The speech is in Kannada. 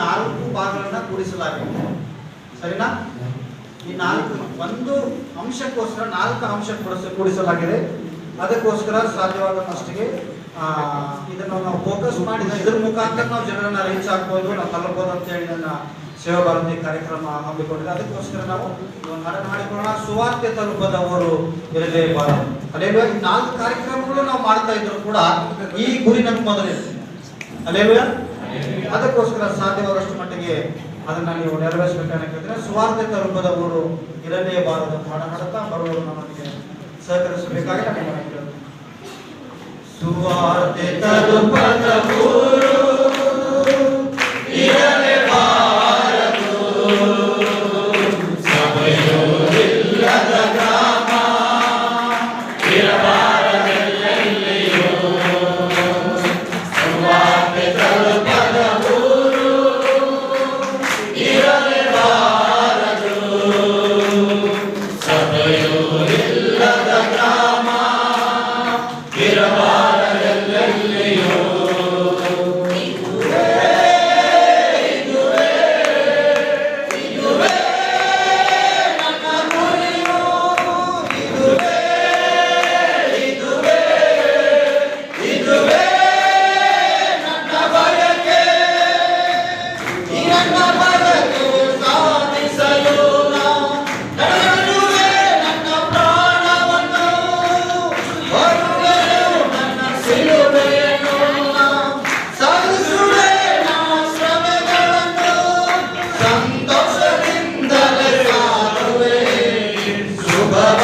ನಾಲ್ಕು ಭಾಗಗಳನ್ನ ಕೂಡಿಸಲಾಗಿದೆ ಸರಿನಾ? ಈ ನಾಲ್ಕು ಒಂದು ಅಂಶಕ್ಕೋಸ್ಕರ ನಾಲ್ಕು ಅಂಶ ಕೂಡಿಸ ಕೂಡಿಸಲಾಗಿದೆ ಅದಕ್ಕೋಸ್ಕರ ಸಾಧ್ಯವಾದ ಆ, ಇದನ್ನು ನಾವು ಫೋಕಸ್ ಮಾಡಿದ ಇದ್ರ ಮುಖಾಂತರ ನಾವು ಜನರನ್ನ ರೀಚ್ ಆಗ್ಬೋದು ನಾವು ತಲುಪಬಹುದು ಅಂತ ಹೇಳಿ ನನ್ನ ಸೇವಾ ಭಾರತಿ ಕಾರ್ಯಕ್ರಮ ಹಮ್ಮಿಕೊಂಡಿದೆ. ಅದಕ್ಕೋಸ್ಕರ ನಾವು ಹಣ ಮಾಡಿಕೊಳ್ಳೋಣ. ಸುವಾರ್ತೆ ತಲುಪದವರು ಇರಲೇಬಾರದು ಅಲ್ಲೇಲುವ ಈ ನಾಲ್ಕು ಕಾರ್ಯಕ್ರಮಗಳು ನಾವು ಮಾಡ್ತಾ ಇದ್ರು ಕೂಡ ಈ ಗುರಿ ನಮ್ಗೆ ಮೊದಲಿದೆ ಅಲ್ಲೇಲುವ ಅದಕ್ಕೋಸ್ಕರ ಸಾಧ್ಯವಾದಷ್ಟು ಮಟ್ಟಿಗೆ ಅದನ್ನ ನೀವು ನೆರವೇರಿಸಬೇಕಂತ ಕೇಳಿದ್ರೆ ರೂಪದ ಊರು ಇರಲೇಬಾರದು ಹಾಡ ಹಾಡುತ್ತಾ ಬರುವವರು ನಮಗೆ ಸಹಕರಿಸಬೇಕಾಗಿ ನಾನು ಸ್ವಾರ್ಥಿತ ರೂಪದ ಸುವಾರ್ತೆ ತಲುಪದವರು 주가